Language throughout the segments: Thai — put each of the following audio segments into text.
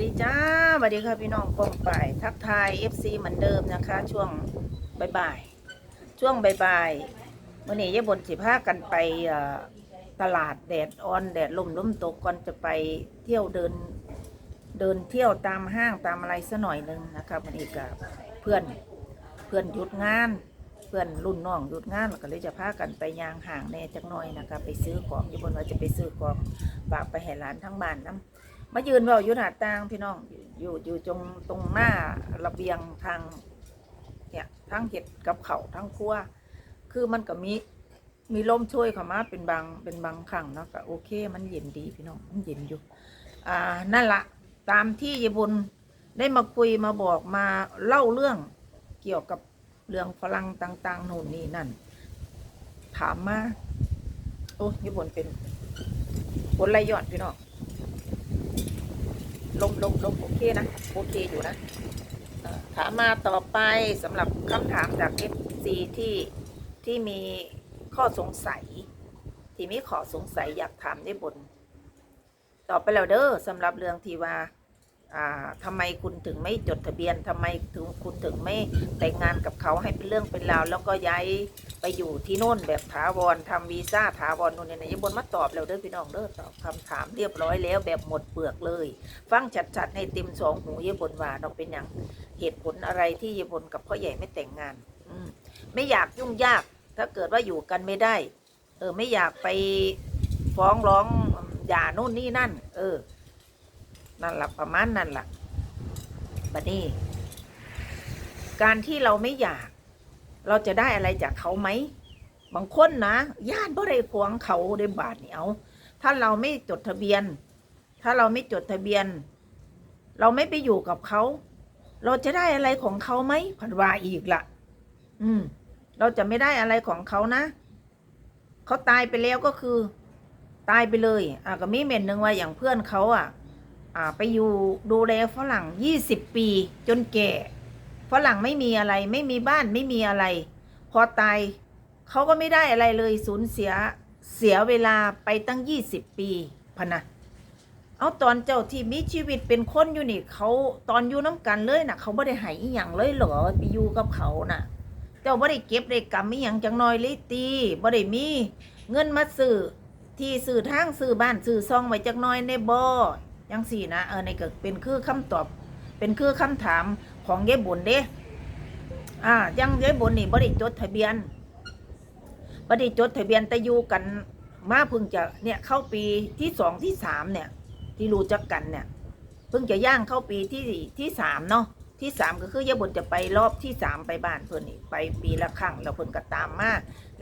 ดีจ้าสวัสดีค่ะพี่น้องกองป่ายทักทาย FC เหมือนเดิมนะคะ ช่วงบ่ายๆช่วงบ่ายๆวันนี้ยายบนสิพากันไปตลาดแดดอ่อนแดดลมลมตกก่อนจะไปเที่ยวเดินเดินเที่ยวตามห้างตามอะไรสัหน่อยหนึ่งนะคะวันนี้กับเพื่อนเพื่อนหยุดงานเพื่อนรุ่นน้องหยุดงานก็เลยจะพากันไปยางห่างแน่จักหน่อยนะคะไปซื้อของยายบนว่าจะไปซื้อของฝากไปให้ร้านทั้งบ้านน้ำ มายืนเว่าอยู่หน้าต่างพี่น้อง อยู่อยู่ตรงตรงหน้าระเบียงทางเนี่ยทั้งเห็ดกับเขาทั้งครัว คือมันก็มีมีลมช่วยเข้ามาเป็นบางเป็นบางครั้งเนาะก็โอเค มันเย็นดีพี่น้องมันเย็นอยู่ อ่านั่นละตามที่ยายบุญได้มาคุยมาบอกมาเล่าเรื่องเกี่ยวกับเรื่องฝรั่งต่าง ๆ โน่นนี่นั่น ถามมา โอ้ยายบุญเป็นผลไรยอดพี่น้อง ลมลมลมโอเคนะ โอเคอยู่นะถามมาต่อไปสำหรับคำถามจาก FC ที่ที่มีข้อสงสัย ที่มีขอสงสัยอยากถามได้บน ต่อไปแล้วเด้อสำหรับเรื่องที่ว่า อ่าทำไมคุณถึงไม่จดทะเบียนทำไมถึงคุณถึงไม่แต่งงานกับเขาให้เป็นเรื่องเป็นราวแล้วก็ย้ายไปอยู่ที่โน่นแบบถาวรทำวีซ่าถาวรนู่นนี่นะยายบนมาตอบแล้วเด้อพี่น้องเด้อตอบคำถามเรียบร้อยแล้วแบบหมดเปลือกเลย ฟังชัดๆในเต็มสองหูยบนว่าเราเป็นอย่างเหตุผลอะไรที่ยบนกับพ่อใหญ่ไม่แต่งงานอืไม่อยากยุ่งยาก ถ้าเกิดว่าอยู่กันไม่ได้ เออไม่อยากไปฟ้องร้องหย่านู่นนี่นั่น เออ นั่นแหละประมาณนั่นแหละบัดนี้ การที่เราไม่อยาก เราจะได้อะไรจากเขาไหม บางคนนะญาติบ่ได้พวงเขาได้บาทเหนียวถ้าเราไม่จดทะเบียน ถ้าเราไม่จดทะเบียน เราไม่ไปอยู่กับเขา เราจะได้อะไรของเขาไหมผันวาอีกละอืม เราจะไม่ได้อะไรของเขานะเขาตายไปแล้วก็คือ ตายไปเลย อะก็มีเม็นหนึ่งว่าอย่างเพื่อนเขาอะ ไปอยู่ดูแลฝรั่งยี่สิบปี จนแก่ฝรั่งไม่มีอะไรไม่มีบ้านไม่มีอะไร พอตายเขาก็ไม่ได้อะไรเลยสูญเสียเสียเวลาไปตั้งยี่สิบปีพนะเอาตอนเจ้าที่มีชีวิตเป็นคนอยู่นี่เขาตอนอยู่น้ำกันเลยนะเขาไม่ได้ใหายอย่างเลยเหรอไปอยู่กับเขาน่ะ เจ้าบ่ได้เก็บได้กำมีหยังจังน้อยเลยตีบ่ได้มีเงินมาซื้อที่ซื้อทางซื้อบ้านซื้อซองไว้จักหน้อยในบ่อ ยังสี่นะเออในก็เป็นคือคำตอบ เป็นคือคำถามของยายบุญเด้อ่ายังยายบุญนี่บริจดทะเบียนบริจดทะเบียนแต่อยู่กันมาเพิ่งจะเนี่ยเข้าปีที่สองที่สามเนี่ย ที่รู้จักกันเนี่ย เพิ่งจะย่างเข้าปีที่ที่สามเนาะ ที่สามก็คือยายบนจะไปรอบที่สามไปบ้านเพิ่นนี่ไปปีละครั้งแล้วเพิ่นก็ตามมา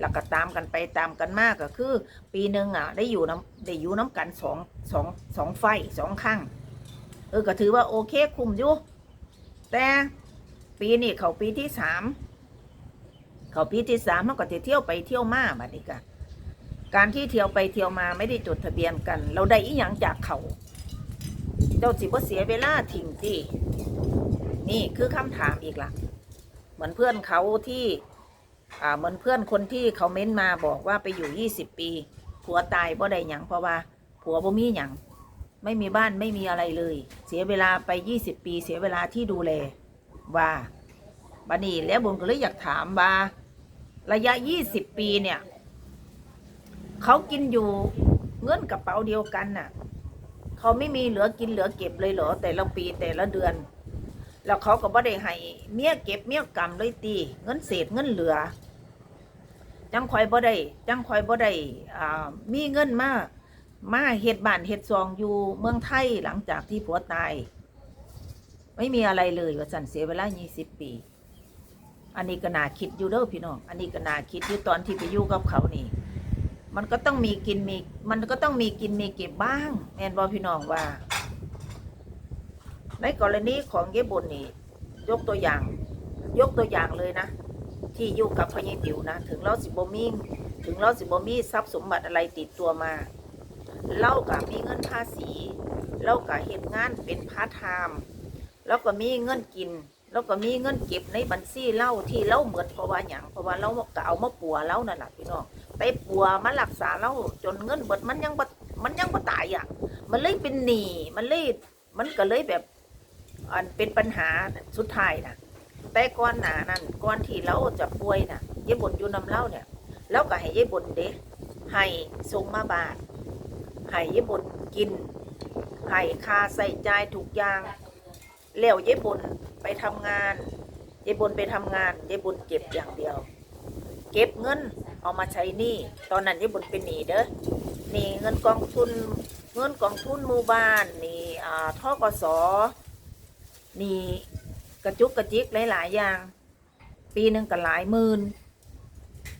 แล้วก็ตามกันไปตามกันมากก็คือ ปีหนึ่งอะ ได้อยู่น้ำได้อยู่น้ำกันสองสองสองไฟสองครั้งเออก็ถือว่าโอเคคุมอยู่แต่ปีนี้เขาปีที่สามเขาปีที่สามมันก็จะเที่ยวไปเที่ยวมาบัดนี้กันการที่เที่ยวไปเที่ยวมาไม่ได้จดทะเบียนกัน เราได้อีหยังจากเขา เจ้าสิบ่เสียเวลาทิ้งที่ นี่คือคำถามอีกละเหมือนเพื่อนเขาที่ อ่าเหมือนเพื่อนคนที่เขาเม้นมาบอกว่าไปอยู่ยี่สิบปี ผัวตายบ่ได้หยังเพราะว่า ผัวบ่มีหยังไม่มีบ้านไม่มีอะไรเลย เสียเวลาไปยี่สิบปี เสียเวลาที่ดูแลว่าบัดนี้แล้วบุญก็เลยอยากถามว่า ระยะยี่สิบปีเนี่ยเขากินอยู่เงินกระเป๋าเดียวกันน่ะ เขาไม่มีเหลือกินเหลือเก็บเลยเหรอแต่ละปีแต่ละเดือน แล้วเขาก็บ่ได้ให้เมียเก็บเมียกำเลยตีเงินเศษเงินเหลือ จังคอยบ่ได้จังคอยบ่ได้อ่ามีเงินมามาเฮ็ดบ้านเฮ็ดซองอยู่เมืองไทยหลังจากที่ผัวตาย ไม่มีอะไรเลยว่าสั่นเสียเวลา20 ปี อันนี้ก็น่าคิดอยู่เด้อพี่น้องอันนี้ก็น่าคิดอยู่ตอนที่ไปอยู่กับเขานี่ มันก็ต้องมีกินมีมันก็ต้องมีกินมีเก็บบ้างแม่นบ่พี่น้องว่า ในกรณีของเยบุญนี่ยกตัวอย่าง ยกตัวอย่างเลยนะ ที่อยู่กับพญติ๋วนะ ถึงเราสิบมีถึงเราสิบมีทรัพย์สมบัติอะไรติดตัวมาเล่ากับมีเงินภาษีเล่ากับเหตุงานเป็นพาร์ทไทม์แล้วก็มีเงินกิน แล้วก็มีเงินเก็บในบัญชีเล่าที่เล่าเหมือนเพราะว่าอย่างเพราะว่าเราก็เอามาปัวเล่านั่นแหละพี่น้องไปปัวมารักษาเล่าจนเงินเบิดมันยังมันยังบ่ตายอะมันเลยเป็นหนี้มันเลยมันก็เลยแบบ อันเป็นปัญหาสุดท้ายนะแต่ก่อนหนานั้นก่อนที่เราจะป่วยนะยายบนอยู่นำเล่าเนี่ยแล้วก็ให้ยายบนเด้ให้ส่งมาบาทให้ยายบนกินให้ค่าใส่ใจทุกอย่างแล้วยายบนไปทำงานยายบนไปทำงานยายบนเก็บอย่างเดียว เก็บเงินเอามาใช้หนี้ตอนนั้นยายบนเป็นหนี้เด้อหนี่เงินกองทุนเงินกองทุนหมู่บ้านหนี่อ่าทกส นี่ กระจุกกระจิกหลาย ๆ อย่าง ปีหนึ่งก็หลายหมื่น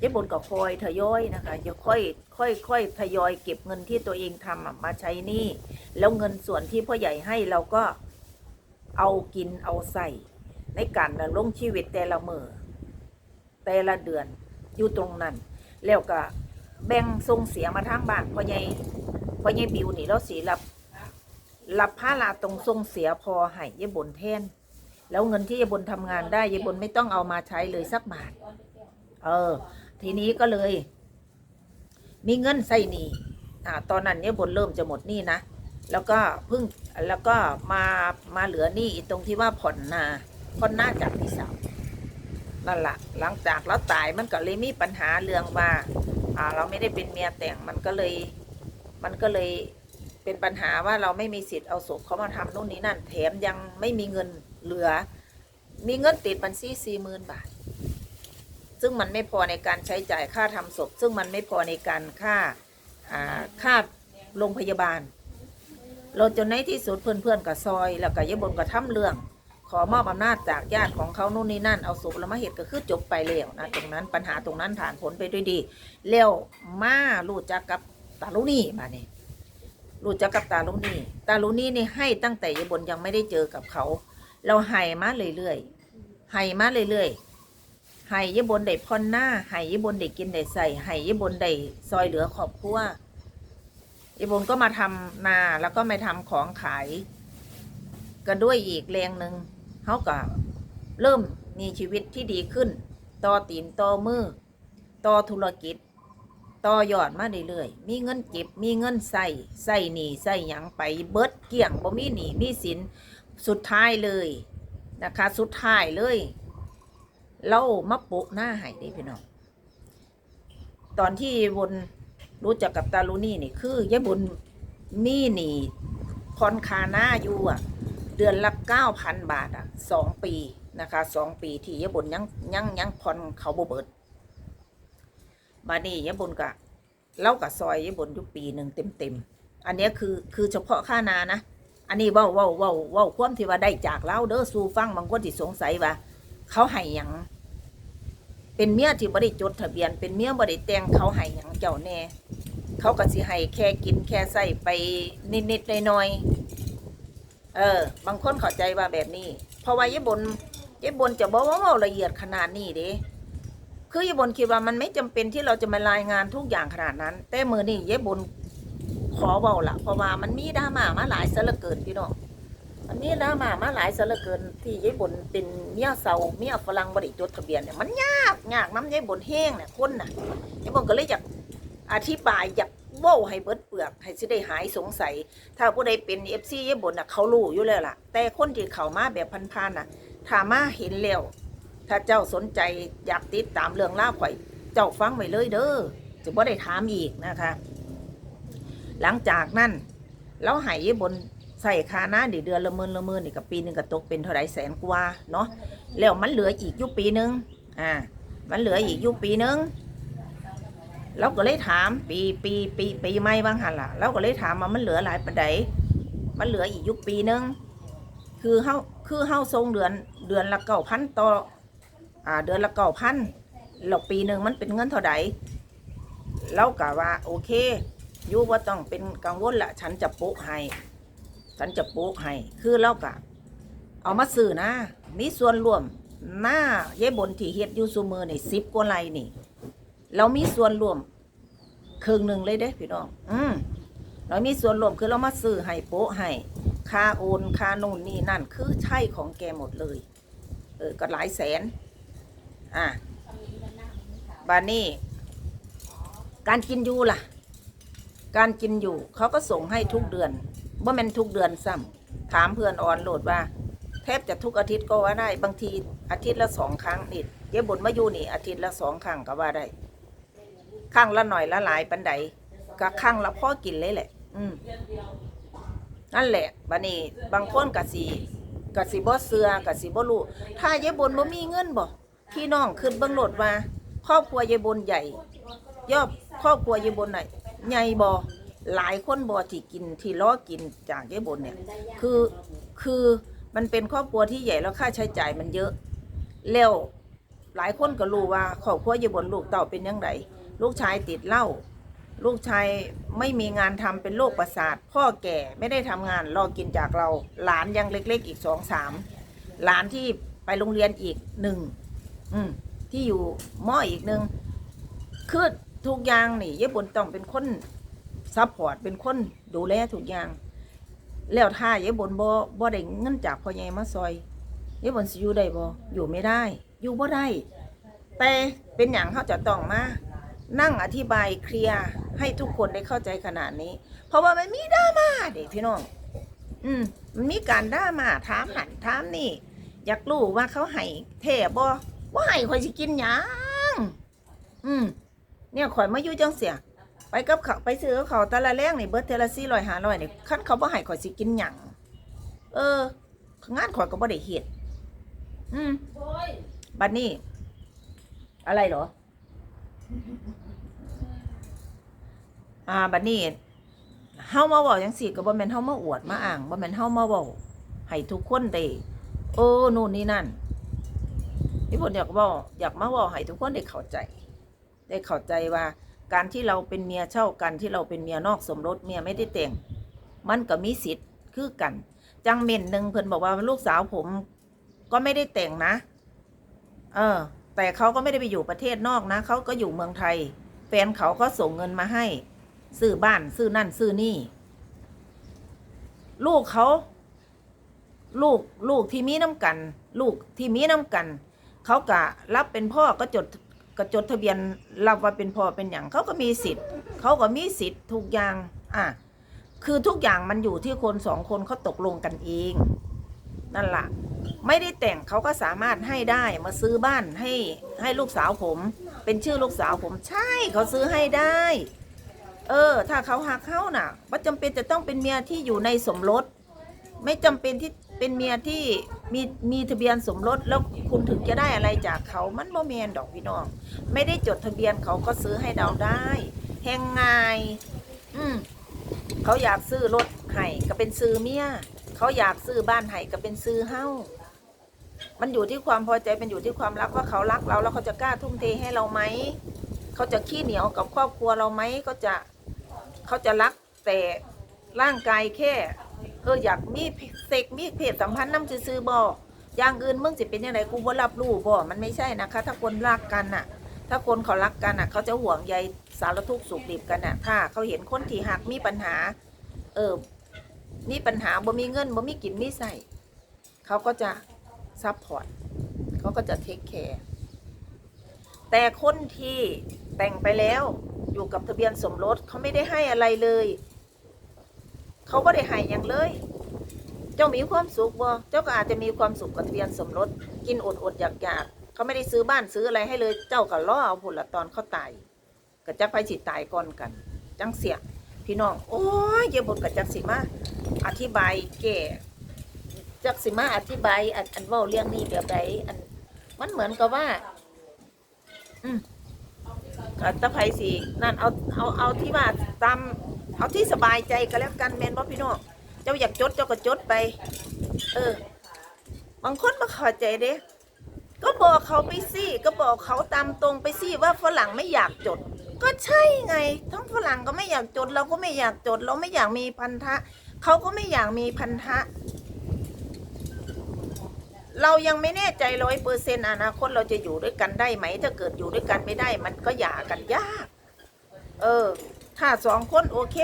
ยายบนก็คอยทยอยนะคะจะค่อยค่อยค่อยทยอยเก็บเงินที่ตัวเองทำมาใช้หนี่ แล้วเงินส่วนที่พ่อใหญ่ให้เราก็เอากินเอาใส่ ในการดำรงชีวิตแต่ละมือแต่ละเดือนอยู่ตรงนั้น แล้วก็แบ่งส่งเสียมาทางบ้านพ่อใหญ่พ่อใหญ่บิวนี่เราสีรับ รับภาระตรงส่งเสียพอให้ยายบนแทนแล้วเงินที่ยายบนทำงานได้ยายบนไม่ต้องเอามาใช้เลยสักบาท เออ ทีนี้ก็เลย มีเงินใส่หนี้อ่า ตอนนั้นยายบนเริ่มจะหมดหนี้นะแล้วก็เพิ่งแล้วก็มามาเหลือหนี้ตรงที่ว่าผ่อนนาผ่อนหน้าจากพี่สาวนั่นละหลังจากเราตายมันก็เลยมีปัญหาเรื่องว่า อ่า เราไม่ได้เป็นเมียแต่งมันก็เลย มันก็เลย เป็นปัญหาว่าเราไม่มีสิทธิ์เอาศพเขามาทำนู่นนี่นั่น แถมยังไม่มีเงินเหลือ มีเงินติดบัญชีสี่หมื่นบาท ซึ่งมันไม่พอในการใช้จ่ายค่าทำศพ ซึ่งมันไม่พอในการค่าค่าโรงพยาบาล เราจนในที่สุดเพื่อนๆกับซอย แล้วก็ยายบนก็ทำเรื่อง ขอมอบอำนาจจากญาติของเขานู่นนี่นั่น เอาศพแล้วมาเหตุก็คือจบไปแล้วนะตรงนั้นปัญหาตรงนั้นผ่านผลไปด้วยดี แล้วมารู้จักกับตาลุนี่มาเนี่ย รู้จักกับตาลุนี่ตาลุนี่นี่ให้ตั้งแต่ยายบนยังไม่ได้เจอกับเขา เราให้มาเรื่อยๆให้มาเรื่อยๆให้ยายบนได้พอนหน้าให้ยายบนได้กินได้ใส่ให้ยายบนได้ซอยเหลือครอบครัวยายบนก็มาทำนาแล้วก็มาทำของขายก็ด้วยอีกแรงหนึ่งเขาก็เริ่มมีชีวิตที่ดีขึ้น ต่อตีนต่อมือ ต่อธุรกิจ ต่อยอดมาเรื่อยๆมีเงินเก็บ มีเงินใส่ใส่หนี้ใส่หยังไปเบิดเกลี้ยงบ่มีหนี้มีสินสุดท้ายเลยนะคะ สุดท้ายเลยเรามาโปะหน้าให้ได้พี่น้องตอนที่บนรู้จักกับตาลูนี่นี่คือยายบุญมีหนี้พรคาหน้าอยู่อะ เดือนละเก้าพันบาทอะสองปีนะคะสองปีที่ยายบุญยังยังยังพรเขาบ่เบิด มานี่ยะบนกะเล่ากับซอยยะบนอยู่ปีหนึ่งเต็มเต็มอันนี้คือคือเฉพาะค่านานะ อันนี้ว้าว้าว้าว้าความที่ว่าได้จากเล่าเด้อสูฟังบางคนที่สงสัยว่า เขาให้ยังเป็นเมียที่บริจดทะเบียน เป็นเมียบริแต่งเขาให้ยังเจ้าแน่เขาก็สิให้แค่กินแค่ใส่ไปนิดๆหน่อยๆเออ บางคนเข้าใจว่าแบบนี้ เพราะว่ายะบนยะบนจะบอกว่าเว้าละเอียดขนาดนี้เด้ คือเยายบนคิดว่ามันไม่จำเป็นที่เราจะมารายงานทุกอย่างขนาดนั้น แต่มือนี่เยายบนขอเบาละเพราะว่ามันมีดราม่ามาหลายซะเหลือเกินพี่น้องมันมีดราม่ามาหลายซะเหลือเกิน ที่เยายบนเป็นเมียเซาเมียฝรั่งบริจดทะเบียนเนี่ยมันยากยากน้ำเยายบนแห้งเนี่ยคนน่ะเยายบนก็เลยอยากอธิบายอยากว้าให้เบิดเปลือก ให้สิได้หายสงสัย ถ้าผู้ใดเป็นเอฟซีเยายบนน่ะเขารู้อยู่แล้วล่ะ แต่คนที่เขามาแบบพันๆน่ะถ้ามาเห็นแล้ว ถ้าเจ้าสนใจอยากติดตามเรื่องเล่าวข่อย เจ้าฟังไว้เลยเด้อจะบ่ได้ถามอีกนะคะ หลังจากนั้นเราใหายบนใส่คาหน้าเดือนละหมื่นละหมื่นนี่กับปีหนึ่งก็ตกเป็นเท่าไรแสนกว่าเนาะแล้วมันเหลืออีกยู่ปีหนึ่งอ่ามันเหลืออีกยู่ปีหนึ่งเราก็เลยถามปีปีปีปีไม่บ้างหันล่ะเราก็เลยถามว่ามันเหลือหลายประเดมันเหลืออีกยุปีหนึ่งคือเฮาคือเฮาทรงเดือนเดือนละเก้าพันต่อ อ่าเดือนละเก้าพันแล้วปีหนึ่งมันเป็นเงินเท่าไหร่เรากะว่าโอเคอยูว่าต้องเป็นกังวลละฉันจะโปะให้ฉันจะโปะให้คือเรากะ เอามาซื้อนะ มีส่วนร่วมหน้าเย่บนที่เฮ็ดอยูซูมือนี่สิบกว่าไรนี่ เรามีส่วนร่วมครึ่งหนึ่งเลยเด้พี่น้อง อืมเรามีส่วนร่วมคือเรามาซื้อให้โปะให้ค่าโอนค่าโน่นนี่นั่นคือใช่ของแกหมดเลย เออก็หลายแสน อะบานนี้การกินอยู่ล่ะ การกินอยู่เขาก็ส่งให้ทุกเดือนว่ามันทุกเดือนซ้ถามเพื่อนออนโหลดว่า แทบจะทุกอาทิตย์ก็ว่าได้บางทีอาทิตย์ละสองครั้งนี่เย็บบนมาอยู่นี่ อาทิตย์ละสองครั้งก็ว่าได้ครั้งละหน่อยละหลายปันใดก็ครั้งละพ่อกินเลยแหละ อืมนั่นแหละบัดนี้บางคนกะสีกะสีบ่เสือกะสีบ่รู้ถ้าเย็บบนบ่มีเงินบ่ พี่น้องขึ้นเบิ่งโหลดว่าครอบครัวย็บบนใหญ่ ยอบครอบครัวย็บบนไหนใหญ่บ่หลายคนบ่ที่กินที่ล้อกินจากย็บบนเนี่ย คือคือมันเป็นครอบครัวที่ใหญ่แล้วค่าใช้จ่ายมันเยอะแล้วหลายคนก็รู้ว่าครอบครัวยู่บนลูกเต่าเป็นยังไงลูกชายติดเหล้าลูกชายไม่มีงานทำเป็นโรคประสาท พ่อแก่ไม่ได้ทำงานรอกินจากเรา หลานยังเล็กๆอีกสองสามหลานที่ไปโรงเรียนอีกหนึ่ง อืมที่อยู่มออีกหนึ่งคือทุกอย่างนี่ญี่ปุ่นต้องเป็นคนซัพพอร์ตเป็นคนดูแลทุกอย่าง แล้วถ้ายายบนบ่บ่ได้เงินจากพ่อใหญ่มาซอยยายบนสิอยู่ได้บ่อยู่ไม่ได้ อยู่บ่ได้แต่เป็นอย่างเขาจะต้องมานั่งอธิบายเคลียร์ให้ทุกคนได้เข้าใจขนาดนี้ เพราะว่ามันมีดราม่าเด็กพี่น้องอืมมันมีการดราม่าถามนั่นถามนี่ อยากรู้ว่าเขาให้แท้บ่ ว่าให้ข่อยสิกินหยังอืมเนี่ยข่อยมาอยู่จังเสีย ไปกับเขาไปซื้อกับเขาแต่ละแรงนี่เบิร์เทละสี่ร้อยหาร้อยนี่คันเขาบ่ให้ข่อยสิกินหยังเออ งานข่อยก็บ่ได้เฮ็ดอืมบัดนี้ อะไรเหรอ อ่าบัดนี้เฮามาเว้าจังซี่ก็บ่แม่นเฮามาอวดมาอ้างบ่แม่นเฮามาเว้าให้ทุกคนได้เออนู่นนี่นั่น พี่ผลอยากเว้าอยากมาเว้าให้ทุกคนได้เข้าใจ ได้เข้าใจว่า การที่เราเป็นเมียเช่ากันที่เราเป็นเมียนอกสมรสเมียไม่ได้แต่ง มันก็มีสิทธิ์คือกัน จังเม่นหนึ่งเพิ่นบอกว่าลูกสาวผมก็ไม่ได้แต่งนะ เออ แต่เขาก็ไม่ได้ไปอยู่ประเทศนอกนะเขาก็อยู่เมืองไทย แฟนเขาก็ส่งเงินมาให้ ซื้อบ้านซื้อนั่นซื้อนี่ ลูกเขา ลูกลูกที่มีน้ำกัน ลูกที่มีน้ำกัน เขากะรับเป็นพ่อก็จดก็จดทะเบียนรับว่าเป็นพ่อเป็นอย่างเขาก็มีสิทธิ์ เขาก็มีสิทธิ์ทุกอย่างอะคือทุกอย่างมันอยู่ที่คนสองคนเขาตกลงกันเอง นั่นละ่ะ ไม่ได้แต่งเขาก็สามารถให้ได้มาซื้อบ้านให้ให้ลูกสาวผม เป็นชื่อลูกสาวผมใช่เขาซื้อให้ได้ เออ ถ้าเขาหักเขาน่ะว่าจำเป็นจะต้องเป็นเมียที่อยู่ในสมรส ไม่จำเป็นที่เป็นเมียที่ มีมีทะเบียนสมรสแล้วคุณถึงจะได้อะไรจากเขามันบ่แมนดอกพี่น้อง ไม่ได้จดทะเบียนเขาก็ซื้อให้เราได้แหงงายอืมเขาอยากซื้อรถให้ก็เป็นซื้อเมียเขาอยากซื้อบ้านให้ก็เป็นซื้อเฮ้ามันอยู่ที่ความพอใจเป็นอยู่ที่ความรักว่าเขารักเราแล้วเขาจะกล้าทุ่มเทให้เราไหมเขาจะขี้เหนียวกับครอบครัวเราไหมเขาจะเขาจะรักแต่ร่างกายแค่ เอออยากมีเซ็กมีเพศสัมพันธ์น้ำซื้อๆบ่อย่างอื่นมึงสิเป็นยังไงกูบ่รับรู้บ่มันไม่ใช่นะคะ ถ้าคนรักกันน่ะ ถ้าคนเขารักกันน่ะ เขาจะห่วงใยสารทุกข์สุขดิบกันน่ะ ถ้าเขาเห็นคนที่หักมีปัญหา เออมีปัญหาบ่มีเงินบ่มีกินมีใส่เขาก็จะซัพพอร์ตเขาก็จะเทคแคร์แต่คนที่แต่งไปแล้วอยู่กับทะเบียนสมรสเขาไม่ได้ให้อะไรเลย เขาก็ได้ให้อย่างเลย เจ้ามีความสุขบ่เจ้าก็อาจจะมีความสุขกับเบียนสมรสกินอดอดอยากอยากๆเขาไม่ได้ซื้อบ้านซื้ออะไรให้เลย เจ้าก็ล่อเอาผลละตอนเขาตายก็จะไปสิตายก่อนกัน จังเสียพี่น้องโอ้ยเยาบทกับจักสิมาอธิบายแก่จักสิมาอธิบายอันอันเว่าเรื่องนี้แบบใดอัน มันเหมือนกับว่า อืมก็ตะไคสินั่นเอาเอาเอาที่ว่าตาม เอาที่สบายใจก็แล้วกันแมนบ่พี่น้องเจ้าอยากจดเจ้าก็จดไป เออ บางคนมาข้าใจเด้ก็บอกเขาไปสิก็บอกเขาตามตรงไปสิว่าฝรั่งไม่อยากจด ก็ใช่ไง ทั้งฝรั่งก็ไม่อยากจด เราก็ไม่อยากจด เราไม่อยากมีพันธะเขาก็ไม่อยากมีพันธะ เรายังไม่แน่ใจร้อยเปอร์เซ็นต์อนาคตเราจะอยู่ด้วยกันได้ไหม ถ้าเกิดอยู่ด้วยกันไม่ได้ มันก็หย่ากันยาก เออ ถ้าสองคนโอเค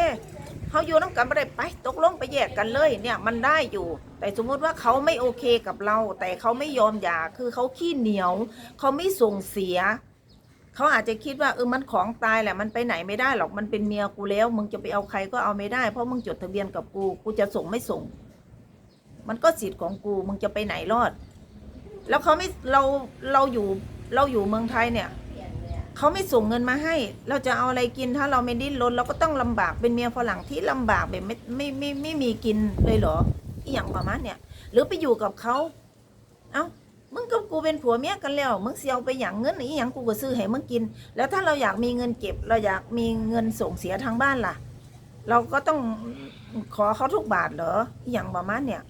เขาอยู่น้ำกันไม่ได้ไป ตกลงไปแยกกันเลยเนี่ยมันได้อยู่ แต่สมมติว่าเขาไม่โอเคกับเรา แต่เขาไม่ยอมหย่าคือเขาขี้เหนียว เขาไม่ส่งเสียเขาอาจจะคิดว่าเออมันของตายแหละมันไปไหนไม่ได้หรอกมันเป็นเมียกูแล้ว มึงจะไปเอาใครก็เอาไม่ได้เพราะมึงจดทะเบียนกับกูกูจะส่งไม่ส่ง มันก็สิทธิ์ของกูมึงจะไปไหนรอด แล้วเขาไม่เราเราอยู่เราอยู่เมืองไทยเนี่ย เขาไม่ส่งเงินมาให้ เราจะเอาอะไรกินถ้าเราไม่ดิ้นรนเราก็ต้องลำบากเป็นเมียฝรั่งที่ลำบากแบบไม่ไม่ไม่ไม่ไม่มีกินเลยเหรออหย่างประมาณเนี่ยหรือไปอยู่กับเขาเอ้ามึงกับกูเป็นผัวเมียกันแล้วมึงเสียเอาไปอย่างเงินอีหยังกูก็ซื้อให้มึงกิน แล้วถ้าเราอยากมีเงินเก็บ เราอยากมีเงินส่งเสียทางบ้านล่ะ เราก็ต้องขอเขาทุกบาทเหรออหย่างประมาณเนี่ย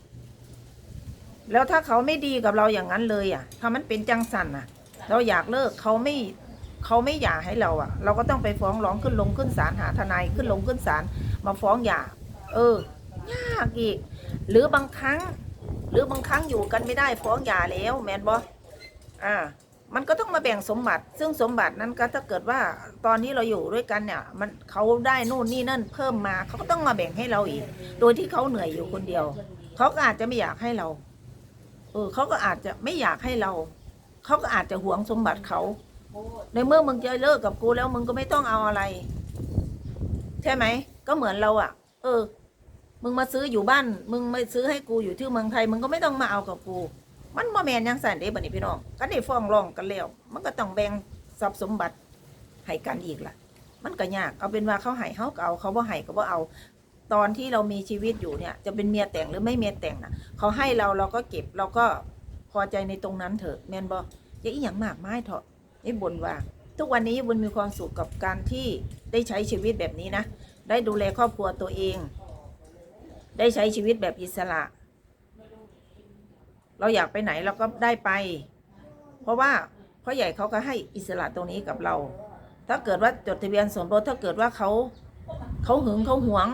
แล้วถ้าเขาไม่ดีกับเราอย่างนั้นเลยอะ ถ้ามันเป็นจังสันอะ เราอยากเลิกเขาไม่ เขาไม่หย่าให้เราอะ เราก็ต้องไปฟ้องร้องขึ้นลงขึ้นศาลหาทนายขึ้นลงขึ้นศาลมาฟ้องหย่า เออยากอีก หรือบางครั้ง หรือบางครั้งอยู่กันไม่ได้ฟ้องหย่าแล้วแมนบออ่ามันก็ต้องมาแบ่งสมบัติ ซึ่งสมบัตินั้นก็ถ้าเกิดว่าตอนนี้เราอยู่ด้วยกันเนี่ย มันเขาได้นู่นนี่นั่นเพิ่มมาเขาก็ต้องมาแบ่งให้เราอีก โดยที่เขาเหนื่อยอยู่คนเดียว เขาก็อาจจะไม่อยากให้เรา เออเขาก็อาจจะไม่อยากให้เรา เขาก็อาจจะหวงสมบัติเขา ในเมื่อมึงจะเลิกกับกูแล้วมึงก็ไม่ต้องเอาอะไร ใช่ไหม ก็เหมือนเราอะ่ะ เออ มึงมาซื้ออยู่บ้าน มึงไม่ซื้อให้กูอยู่ที่เมืองไทย มึงก็ไม่ต้องมาเอากับกู มันบ่แมนยังสันเด้บัดนี้พี่น้องก็ได้ฟ้องร้องกันแล้ว มันก็ต้องแบ่งทรัพย์สมบัติให้กันอีกล่ะ มันก็ยาก เอาเป็นว่าเขาให้เขาก็เอา เขาบ่ให้ก็บ่เอา ตอนที่เรามีชีวิตอยู่เนี่ย จะเป็นเมียแต่งหรือไม่เมียแต่งน่ะ เขาให้เราเราก็เก็บเราก็พอใจในตรงนั้นเถอะแมนบออย่าอีหยังมากไม้เถอะ ไอ้บนว่า ทุกวันนี้บุญมีความสุขกับการที่ได้ใช้ชีวิตแบบนี้นะ ได้ดูแลครอบครัวตัวเอง ได้ใช้ชีวิตแบบอิสระ เราอยากไปไหนเราก็ได้ไป เพราะว่าพ่อใหญ่เขาก็ให้อิสระตรงนี้กับเรา ถ้าเกิดว่าจดทะเบียนสมรสถ้าเกิดว่าเขาเขาหึงเขาหวง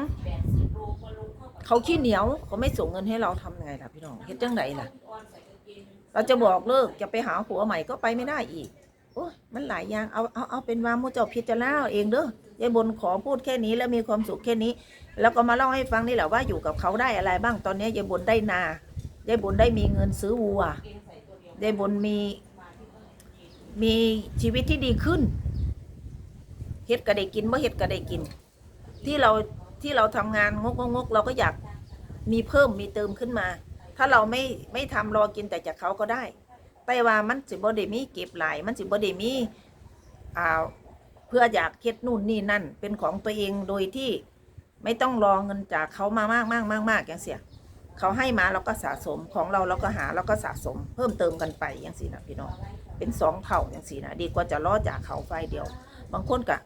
เขาขี้เหนียวเขาไม่ส่งเงินให้เราทำไงล่ะพี่น้องเฮ็ดจังไดล่ะ เราจะบอกเลิกจะไปหาผัวใหม่ก็ไปไม่ได้อีก โอ้มันหลายอย่างเอาเอาเอาเป็นว่ามูเจ้าพิจารณาเอาเองเด้อยายบนขอพูดแค่นี้แล้วมีความสุขแค่นี้ แล้วก็มาเล่าให้ฟังนี่แหละว่าอยู่กับเขาได้อะไรบ้างตอนนี้ยายบนได้นายายบนได้มีเงินซื้อวัวยายบนมีมีชีวิตที่ดีขึ้นเฮ็ดก็ได้กินเมื่อเฮ็ดก็ได้กิน ที่เราที่เราทำงานงกงกเราก็อยากมีเพิ่มมีเติมขึ้นมา ถ้าเราไม่ไม่ทำรอกินแต่จากเขาก็ได้ แต่ว่ามันสิบ่ได้มีเก็บหลายมันสิบ่ได้มีอ่าเพื่ออยากเฮ็ดนู่นนี่นั่น เป็นของตัวเองโดยที่ไม่ต้องรอเงินจากเขามามากมากมากมากอย่างเสียเขาให้มาเราก็สะสมของเราเราก็หาเราก็สะสม เพิ่มเติมกันไปอย่างสีนะพี่น้องเป็นสองเท่าอย่างสีนะดีกว่าจะรอจากเขาไฟเดียว บางคนก็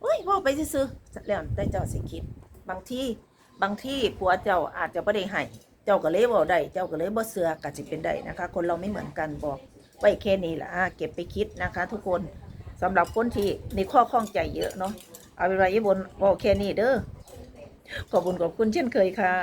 โอ้ยว่าไปซื้อแล้วแต่เจ้าสิคิด บางที่บางที่ผัวเจ้าอาจจะไม่ได้ให้ เจ้าก็เลยบอกได้ เจ้าก็เลยบ่เสือก็สิเป็นได้นะคะ คนเราไม่เหมือนกันบอกไว้แค่นี้แหละ่ะเก็บไปคิดนะคะ ทุกคนสำหรับคนที่มีข้อข้องใจเยอะเนาะเอาเป็นว่ายี่บนบอกแค่นี้เด้อขอบคุณขอบคุณเช่นเคยค่ะ